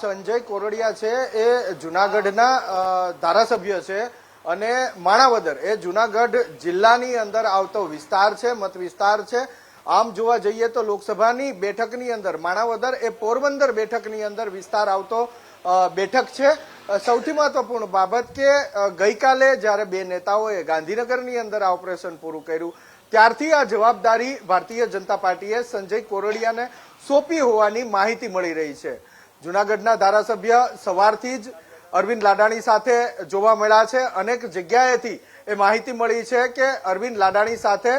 સંજય કોરડિયા છે, એ જુનાગઢના ધારાસભ્ય છે અને માણાવદર એ જુનાગઢ જિલ્લાની અંદર આવતો વિસ્તાર છે મત વિસ્તાર છે. આમ જોવા જઈએ તો લોકસભાની બેઠકની અંદર, માણાવદર એ પોરબંદર બેઠકની અંદર વિસ્તાર આવતો બેઠક છે. સૌથી મહત્વપૂર્ણ બાબત કે ગઈકાલે જ્યારે બે નેતાઓએ ગાંધીનગરની અંદર આ ઓપરેશન પૂરું કર્યું, ત્યારથી આ જવાબદારી ભારતીય જનતા પાર્ટીએ સંજય કોરડિયાને સોંપી હોવાની માહિતી મળી રહી છે. જુનાગઢના ધારાસભ્ય સવારથી જ અરવિંદ લાડાણી સાથે જોવા મળ્યા છે. અનેક જગ્યાએથી એ માહિતી મળી છે કે અરવિંદ લાડાણી સાથે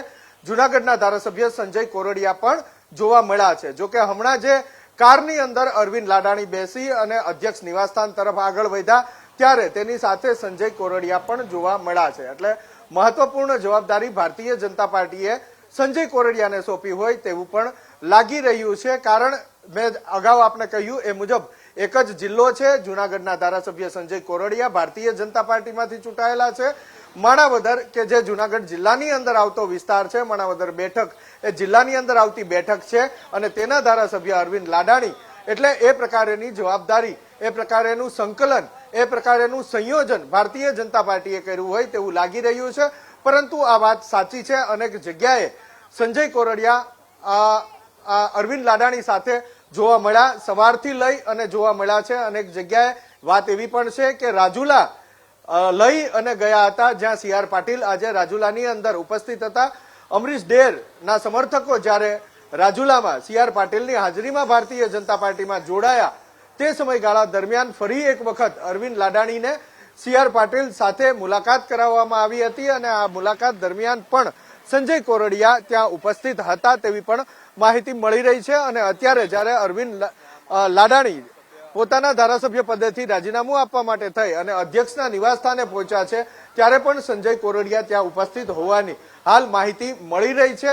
જુનાગઢના ધારાસભ્ય સંજય કોરડિયા પણ જોવા મળ્યા છે. જો કે હમણાં જે કારની અંદર અરવિંદ લાડાણી બેસી અને અધ્યક્ષ નિવાસસ્થાન તરફ આગળ વધ્યા, ત્યારે તેની સાથે સંજય કોરડિયા પણ જોવા મળ્યા છે. એટલે મહત્વપૂર્ણ જવાબદારી ભારતીય જનતા પાર્ટીએ સંજય કોરડિયાને સોંપી હોય તેવું પણ લાગી રહ્યું છે. કારણ મેં અગાઉ આપને કહ્યું, એ મુજબ એક જ જિલ્લો છે, જુનાગઢના ધારાસભ્ય સંજય કોરડિયા ભારતીય જનતા પાર્ટીમાંથી ચૂંટાયેલા છે. માણાવદર, કે જે જુનાગઢ જિલ્લાની અંદર આવતો વિસ્તાર છે, માણાવદર બેઠક, એ જિલ્લાની અંદર આવતી બેઠક છે અને તેના ધારાસભ્ય અરવિંદ લાડાણી. એટલે એ પ્રકારેની જવાબદારી, એ પ્રકારેનું સંકલન, એ પ્રકારેનું સંયોજન ભારતીય જનતા પાર્ટીએ કર્યું હોય તેવું લાગી રહ્યું છે. પરંતુ આ વાત સાચી છે, અનેક જગ્યાએ સંજય કોરડિયા અરવિંદ લાડાણી સાથે જોવા મળ્યા, સવારથી લઈ અને જોવા મળ્યા છે. અનેક જગ્યાએ વાત એવી પણ છે કે રાજુલા લઈ અને ગયા હતા જ્યાં સી પાટીલ આજે રાજુલાની અંદર ઉપસ્થિત હતા. અમરીશ ડેર ના સમર્થકો જ્યારે રાજુલામાં સી આર પાટીલની હાજરીમાં ભારતીય જનતા પાર્ટીમાં જોડાયા, તે સમયગાળા દરમિયાન ફરી એક વખત અરવિંદ લાડાણીને સી પાટીલ સાથે મુલાકાત કરાવવામાં આવી હતી અને આ મુલાકાત દરમિયાન પણ સંજય કોરડિયા ત્યાં ઉપસ્થિત હતા તેવી પણ માહિતી મળી રહી છે અને અત્યારે જ્યારે અરવિંદ લાડાણી પોતાના ધારાસભ્ય પદેથી રાજીનામું આપવા માટે થઈ અને અધ્યક્ષના નિવાસસ્થાને પહોંચ્યા છે, ત્યારે પણ સંજય કોરડિયા ત્યાં ઉપસ્થિત હોવાની હાલ માહિતી મળી રહી છે.